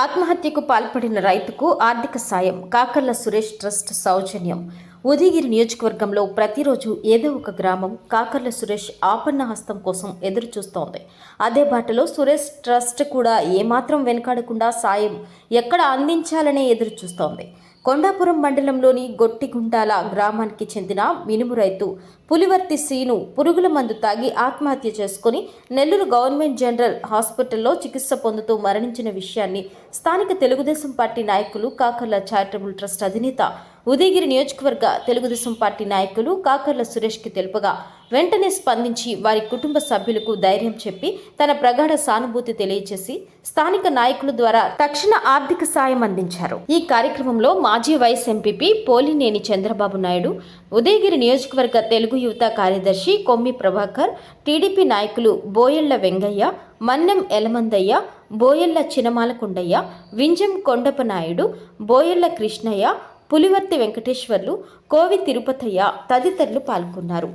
ఆత్మహత్యకు పాల్పడిన రైతుకు ఆర్థిక సాయం. కాకర్ల సురేష్ ట్రస్ట్ సౌజన్యం. ఉదయగిరి నియోజకవర్గంలో ప్రతిరోజు ఏదో ఒక గ్రామం కాకర్ల సురేష్ ఆపన్న హస్తం కోసం ఎదురు చూస్తోంది. అదే బాటలో సురేష్ ట్రస్ట్ కూడా ఏమాత్రం వెనుకాడకుండా సాయం ఎక్కడ అందించాలనే ఎదురు చూస్తోంది. కొండాపురం మండలంలోని గొట్టిగుంటాల గ్రామానికి చెందిన మినుము రైతు పులివర్తి సీను పురుగుల మందు తాగి ఆత్మహత్య చేసుకుని నెల్లూరు గవర్నమెంట్ జనరల్ హాస్పిటల్లో చికిత్స పొందుతూ మరణించిన విషయాన్ని స్థానిక తెలుగుదేశం పార్టీ నాయకులు కాకర్ల చారిటబుల్ ట్రస్ట్ అధినేత ఉదయగిరి నియోజకవర్గ తెలుగుదేశం పార్టీ నాయకులు కాకర్ల సురేష్కి తెలుపగా వెంటనే స్పందించి వారి కుటుంబ సభ్యులకు ధైర్యం చెప్పి తన ప్రగాఢ సానుభూతి తెలియజేసి స్థానిక నాయకుల ద్వారా తక్షణ ఆర్థిక సాయం అందించారు. ఈ కార్యక్రమంలో మాజీ వైస్ ఎంపీపీ పోలినేని చంద్రబాబు నాయుడు ఉదయగిరి నియోజకవర్గ తెలుగు యువత కార్యదర్శి కొమ్మి ప్రభాకర్ టీడీపీ నాయకులు బోయెళ్ళ వెంగయ్య మన్నెం ఎలమందయ్య బోయెళ్ళ చినమాలకుండయ్య వింజం కొండప నాయుడు బోయళ్ళ కృష్ణయ్య పులివర్తి వెంకటేశ్వర్లు కోవి తిరుపతయ్య తదితరులు పాల్గొన్నారు.